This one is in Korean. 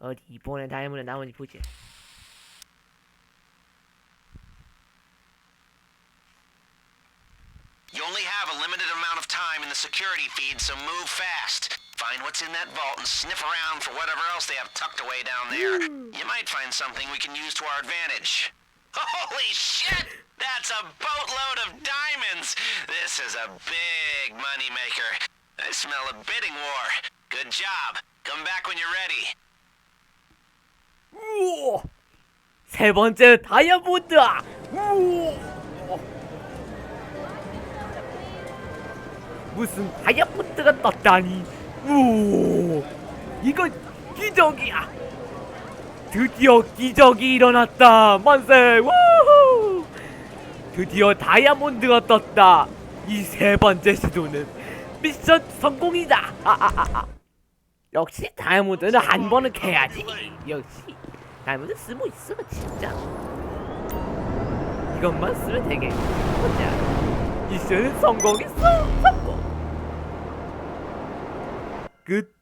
어디 이번에 다이아몬드 나오는지 보자. You only have a limited amount of time in the security feed, so move fast. Find what's in that vault and sniff around for whatever else they have tucked away down there. You might find something we can use to our advantage. Holy shit! That's a boatload of diamonds! This is a big moneymaker. I smell a bidding war. Good job. Come back when you're ready. 세 번째 다이아몬드야! 우와! 무슨 다이아몬드가 떴다니! 우와! 이건 기적이야! 드디어 기적이 일어났다! 만세! 우후! 드디어 다이아몬드가 떴다! 이 세 번째 시도는 미션 성공이다! 아 아아아! 역시 다이아몬드는 한 번은 캐야지. 역시 나무는 쓰고 있어 진짜. 이것만 쓰면 되게 혼자 미션 성공했어 성공 끝.